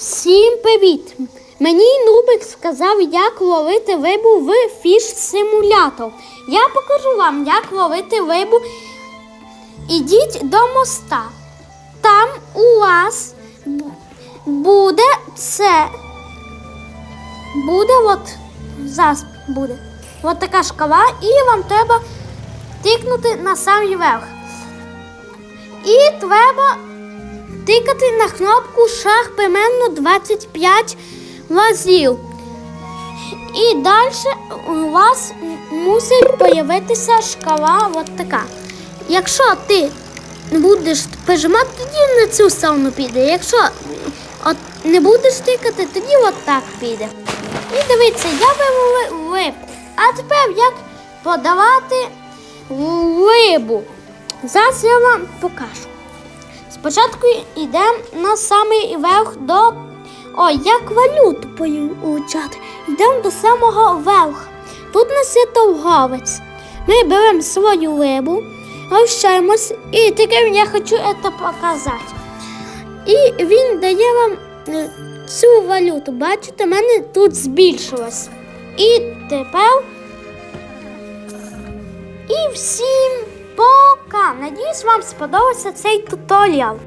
Всім привіт! Мені Нубик сказав, як ловити рибу в фіш симулятор. Я покажу вам, як ловити рибу. Ідіть до моста. Там у вас буде це. Буде от зараз буде. От така шкала, і вам треба тикнути на самий верх. І треба тикати на кнопку шаг примерно 25 разів. І далі у вас мусить появитися шкала от така. Якщо ти будеш прижимати, тоді на цю сторону піде. Якщо от не будеш тикати, тоді от так піде. І дивіться, я вивели рибку. А тепер як подавати рибу. Зараз я вам покажу. Спочатку йдемо на самий верх до. Ой, як валюту получати. Йдемо до самого верху. Тут нас є торговець. Ми беремо свою рибу, гощаємось, і таке я хочу це показати. І він дає вам е, цю валюту. Бачите, в мене тут збільшилось. І тепер. І всім пока! Надіюсь, вам сподобався цей туторіал.